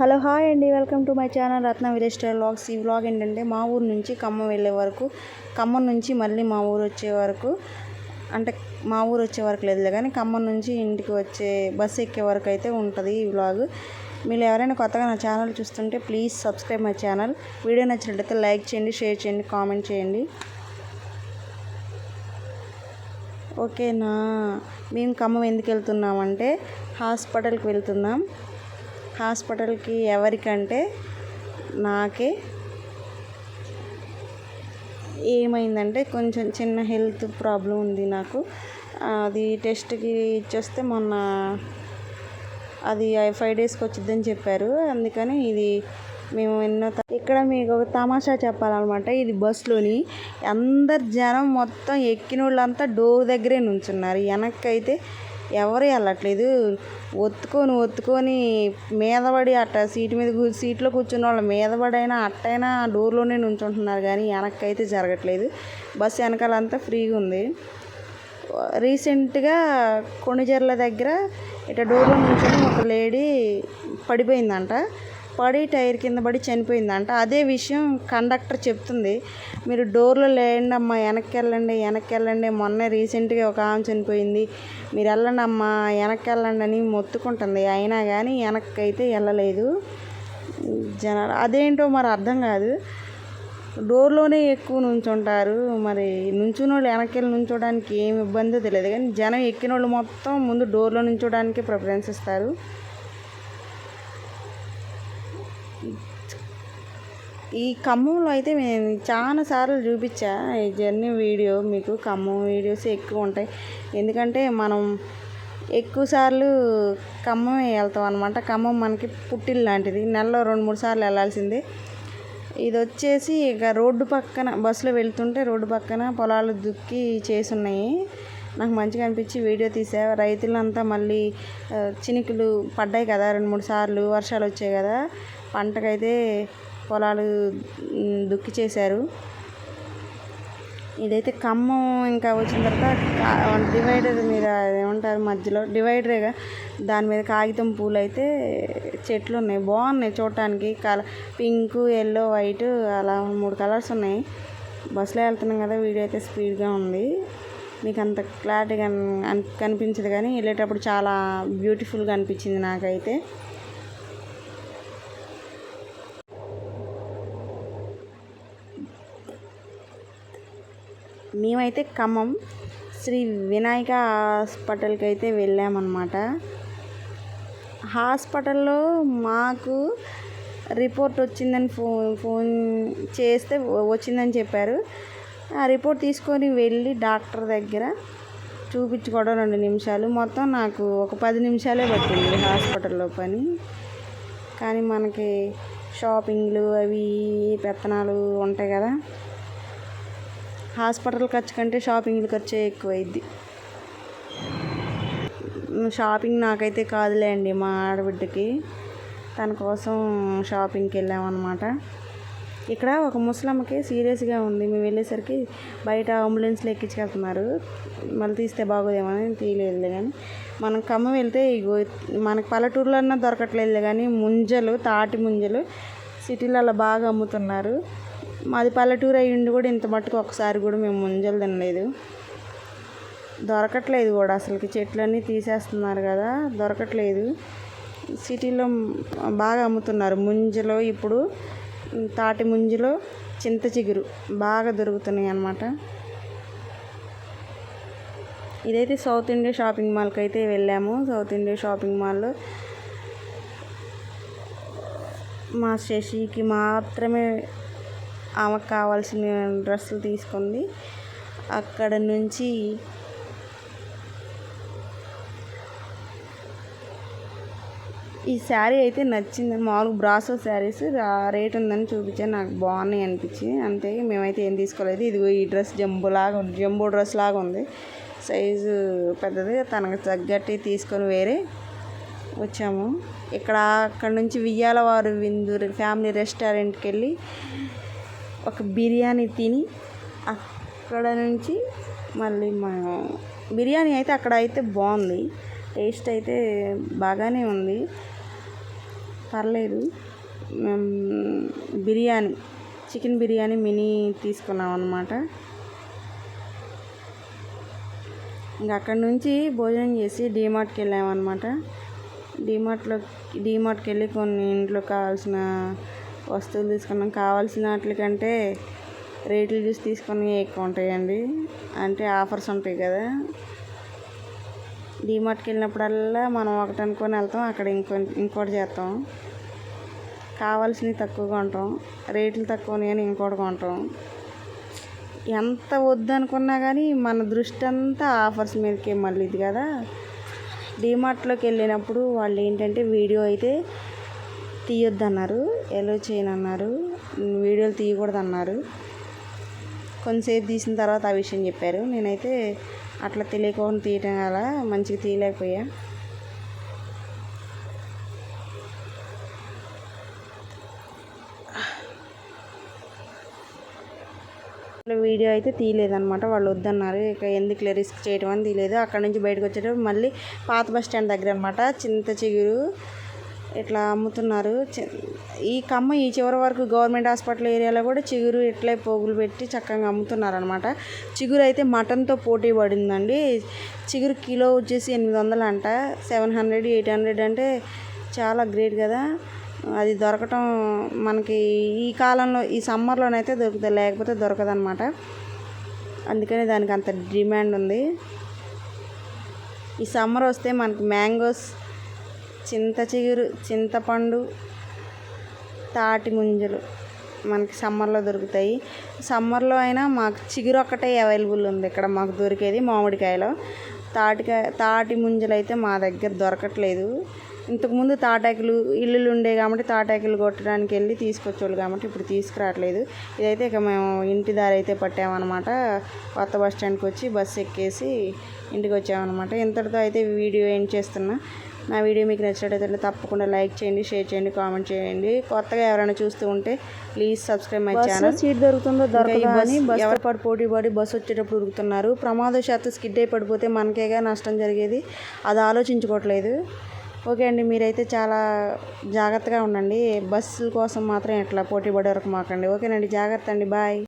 Hello hi అండి. Welcome to my channel Ratna village style vlogs. ఈ vlog ఏంటంటే మా ఊరు నుంచి ఖమ్మం వెళ్ళే వరకు ఖమ్మం నుంచి మళ్ళీ మా ఊరు వచ్చే వరకు అంటే మా ఊరు వచ్చే వరకు లేదులే కానీ ఖమ్మం నుంచి ఇంటికి వచ్చే బస్సు ఎక్కే వరకు అయితే ఉంటుంది ఈ వ్లాగ్. మీరు ఎవరైనా కొత్తగా నా ఛానల్ చూస్తుంటే please subscribe my channel. Video నచ్చినట్లయితే లైక్ చేయండి షేర్ చేయండి కామెంట్ చేయండి. ఓకేనా? మేము ఖమ్మం ఎందుకు వెళ్తున్నామంటే హాస్పిటల్కి వెళ్తున్నాం. హాస్పిటల్కి ఎవరికంటే నాకే ఏమైందంటే కొంచెం చిన్న హెల్త్ ప్రాబ్లం ఉంది నాకు. అది టెస్ట్కి ఇచ్చేస్తే మొన్న అది ఫైవ్ డేస్కి వచ్చిందని చెప్పారు. అందుకని ఇది మేము ఎన్నో ఇక్కడ మీకు ఒక తమాషా చెప్పాలన్నమాట. ఇది బస్సులోని అందరు జనం మొత్తం ఎక్కిన వాళ్ళంతా డోర్ దగ్గరే నుంచున్నారు. వెనక్కి అయితే ఎవరు వెళ్ళట్లేదు. ఒత్తుకొని ఒత్తుకొని మీద పడి అట్ట సీటు మీద సీట్లో కూర్చున్న వాళ్ళ మీద పడైనా అట్టైనా డోర్లోనే నుంచుంటున్నారు కానీ వెనక్కి అయితే జరగట్లేదు. బస్సు వెనకాలంతా ఫ్రీగా ఉంది. రీసెంట్గా కొణిజర్ల దగ్గర ఇట్లా డోర్లో నుంచొని ఒక లేడీ పడిపోయిందంట. పడి టైర్ కింద పడి చనిపోయిందంట. అదే విషయం కండక్టర్ చెప్తుంది. మీరు డోర్లో లేండి అమ్మా వెనక్కి వెళ్ళండి వెనక్కి వెళ్ళండి మొన్న రీసెంట్గా ఒక ఆమె చనిపోయింది. మీరు వెళ్ళండి అమ్మా వెనక్కి వెళ్ళండి అని మొత్తుకుంటుంది. అయినా కానీ వెనక్కి అయితే వెళ్ళలేదు. జనాలు అదేంటో మరి అర్థం కాదు. డోర్లోనే ఎక్కువ నుంచుంటారు. మరి నుంచున్న వాళ్ళు వెనకెళ్ళి నుంచోడానికి ఏమి ఇబ్బందో తెలియదు కానీ జనం ఎక్కిన వాళ్ళు మొత్తం ముందు డోర్లో నుంచోడానికి ప్రిఫరెన్స్ ఇస్తారు. ఈ ఖమ్మంలో అయితే నేను చాలా సార్లు చూపించా. ఈ జర్నీ వీడియో మీకు ఖమ్మం వీడియోస్ ఎక్కువ ఉంటాయి. ఎందుకంటే మనం ఎక్కువ సార్లు ఖమ్మమే వెళ్తాం అనమాట ఖమ్మం మనకి పుట్టిల్లు లాంటిది. నెలలో రెండు మూడు సార్లు వెళ్ళాల్సిందే. ఇది వచ్చేసి ఇక రోడ్డు పక్కన బస్సులో వెళ్తుంటే రోడ్డు పక్కన పొలాలు దుక్కి చేసి ఉన్నాయి నాకు మంచిగా అనిపించి వీడియో తీసా. రైతులంతా మళ్ళీ చినుకులు పడ్డాయి కదా రెండు మూడు సార్లు. వర్షాలు వచ్చాయి కదా. పంటకైతే పొలాలు దుక్కి చేశారు. ఇదైతే ఖమ్మం ఇంకా వచ్చిన తర్వాత డివైడర్ మీద ఏమంటారు మధ్యలో? డివైడరేగా దాని మీద కాగితం పూలు అయితే చెట్లు ఉన్నాయి బాగున్నాయి చూడటానికి. కల పింక్ ఎల్లో వైట్ అలా మూడు కలర్స్ ఉన్నాయి. బస్సులో వెళ్తున్నాం కదా వీడియో అయితే స్పీడ్గా ఉంది. మీకు అంత క్లారిటీగా కనిపించదు కానీ వెళ్ళేటప్పుడు చాలా బ్యూటిఫుల్గా అనిపించింది నాకైతే. మేమైతే ఖమ్మం. శ్రీ వినాయక హాస్పిటల్కి అయితే వెళ్ళామన్నమాట. హాస్పిటల్లో మాకు రిపోర్ట్ వచ్చిందని ఫోన్ ఫోన్ చేస్తే వచ్చిందని చెప్పారు. ఆ రిపోర్ట్ తీసుకొని వెళ్ళి డాక్టర్ దగ్గర చూపించుకోవడం రెండు నిమిషాలు. మొత్తం నాకు ఒక పది నిమిషాలే పట్టింది హాస్పిటల్లో పని. కానీ మనకి షాపింగ్లు అవి పెత్తనాలు ఉంటాయి కదా. హాస్పిటల్ ఖర్చు కంటే షాపింగ్ ఖర్చే ఎక్కువ షాపింగ్ నాకైతే కాదులే అండి మా ఆడబిడ్డకి. తన కోసం షాపింగ్కి వెళ్ళామన్నమాట. ఇక్కడ ఒక ముసలమ్మకి సీరియస్గా ఉంది. మేము వెళ్ళేసరికి బయట అంబులెన్స్లో ఎక్కించుకెళ్తున్నారు. మళ్ళీ తీస్తే బాగోదేమని తీయలేదు కానీ మనం ఖమ్మం వెళ్తే ఇగో మనకి పల్లెటూరులో దొరకట్లేదు కానీ ముంజలు తాటి ముంజలు సిటీలలో బాగా అమ్ముతున్నారు. మాది పల్లెటూరు అయ్యిండి కూడా ఇంత మట్టుకు ఒకసారి కూడా మేము ముంజలు తినలేదు. దొరకట్లేదు కూడా అసలుకి. చెట్లన్నీ తీసేస్తున్నారు కదా దొరకట్లేదు. సిటీలో బాగా అమ్ముతున్నారు ముంజలో ఇప్పుడు. తాటి ముంజలో చింత చిగురు బాగా దొరుకుతున్నాయి అన్నమాట. ఇదైతే సౌత్ ఇండియా షాపింగ్ మాల్కి అయితే వెళ్ళాము. సౌత్ ఇండియా షాపింగ్ మాల్లో మా శశికి మాత్రమే ఆమెకు కావాల్సిన డ్రెస్సులు తీసుకుంది. అక్కడ నుంచి ఈ శారీ అయితే నచ్చింది. మామూలుగా బ్రాసో శారీస్ రేట్ ఉందని చూపించాను నాకు బాగున్నాయి అనిపించింది. అంతే మేమైతే ఏం తీసుకోలేదు. ఇదిగో ఈ డ్రెస్ జంబో లాగా ఉంది. జంబో డ్రెస్ లాగా ఉంది. సైజు పెద్దది. తనకు తగ్గట్టు తీసుకొని వేరే వచ్చాము. ఇక్కడ అక్కడ నుంచి వియ్యాల వారు విందు ఫ్యామిలీ రెస్టారెంట్కి వెళ్ళి ఒక బిర్యానీ తిని అక్కడ నుంచి మళ్ళీ మనం బిర్యానీ అయితే అక్కడ అయితే బాగుంది. టేస్ట్ అయితే బాగానే ఉంది. పర్లేదు. బిర్యానీ చికెన్ బిర్యానీ మినీ తీసుకున్నాం అనమాట ఇంకా అక్కడి నుంచి భోజనం చేసి డీమార్ట్కి వెళ్ళామన్నమాట డీమార్ట్లో డీమార్ట్కి వెళ్ళి కొన్ని ఇంట్లో కావాల్సిన వస్తువులు తీసుకున్నాం కావాల్సిన వాటికంటే రేట్లు చూసి తీసుకొని ఎక్కువ ఉంటాయండి? అంటే ఆఫర్స్ ఉంటాయి కదా. డీమార్ట్కి వెళ్ళినప్పుడల్లా మనం ఒకటి అనుకొని వెళ్తాం అక్కడ ఇంకో ఇంకోటి చేస్తాం. కావాల్సినవి తక్కువగా ఉంటాం రేట్లు తక్కువని అని ఇంకోటి కొంటాం. ఎంత వద్దనుకున్నా కానీ మన దృష్టి అంతా ఆఫర్స్ మీదకే మళ్ళీ ఇది కదా. డీమార్ట్లోకి వెళ్ళినప్పుడు వాళ్ళు ఏంటంటే వీడియో అయితే తీయొద్దన్నారు. ఎలో చేయనన్నారు. వీడియోలు తీయకూడదు అన్నారు కొంతసేపు తీసిన తర్వాత ఆ విషయం చెప్పారు. నేనైతే అట్లా తెలియకుండా తీయటం వల్ల మంచిగా తీయలేకపోయా. వీడియో అయితే తీయలేదన్నమాట. వాళ్ళు వద్దన్నారు. ఇక ఎందుకు రిస్క్ చేయడం అని తీయలేదు. అక్కడ నుంచి బయటకు వచ్చేటప్పుడు మళ్ళీ పాత బస్ స్టాండ్ దగ్గర అనమాట చింత చిగురు ఇట్లా అమ్ముతున్నారు. చి- ఈ కమ్మ ఈ చివరి వరకు గవర్నమెంట్ హాస్పిటల్ ఏరియాలో కూడా చిగురు ఇట్లే పోగులు పెట్టి చక్కగా అమ్ముతున్నారు అనమాట చిగురు అయితే మటన్తో పోటీ పడిందండి. చిగురు కిలో వచ్చేసి ఎనిమిది వందలు అంట. సెవెన్ హండ్రెడ్ ఎయిట్ హండ్రెడ్ అంటే చాలా గ్రేట్ కదా. అది దొరకటం మనకి ఈ కాలంలో ఈ సమ్మర్లోనైతే దొరుకుతుంది లేకపోతే దొరకదనమాట అందుకని దానికి అంత డిమాండ్ ఉంది. ఈ సమ్మర్ వస్తే మనకి మ్యాంగోస్ చింత చిగురు చింతపండు తాటి ముంజలు మనకి సమ్మర్లో దొరుకుతాయి. సమ్మర్లో అయినా మాకు చిగురు ఒక్కటే అవైలబుల్ ఉంది. ఇక్కడ మాకు దొరికేది మామిడికాయలో. తాటికాయ తాటి ముంజలు అయితే మా దగ్గర దొరకట్లేదు. ఇంతకుముందు తాటాకులు ఇల్లులు ఉండే కాబట్టి తాటాకులు కొట్టడానికి వెళ్ళి తీసుకొచ్చేవాళ్ళు కాబట్టి ఇప్పుడు తీసుకురావట్లేదు. ఇదైతే ఇక మేము ఇంటి దారి అయితే పట్టామన్నమాట. కొత్త బస్ స్టాండ్కి వచ్చి బస్సు ఎక్కేసి ఇంటికి వచ్చామన్నమాట. ఇంతటితో అయితే వీడియో ఏం చేస్తున్నా. నా వీడియో మీకు నచ్చినట్టయితే తప్పకుండా లైక్ చేయండి షేర్ చేయండి కామెంట్ చేయండి. కొత్తగా ఎవరైనా చూస్తూ ఉంటే please subscribe my channel. Seat దొరుకుతుందో దొరకదు అని బస్ ఎవరి పాటు పోటీ పడి బస్సు వచ్చేటప్పుడు ఉరుకుతున్నారు ప్రమాదశాత్తు స్కిడ్ అయి పడిపోతే మనకేగా నష్టం జరిగేది. అది ఆలోచించుకోవట్లేదు. ఓకే అండి మీరైతే చాలా జాగ్రత్తగా ఉండండి. బస్సు కోసం మాత్రం ఇట్లా పోటీ పడే వరకు మాకండి. ఓకేనండి జాగ్రత్త అండి. బాయ్.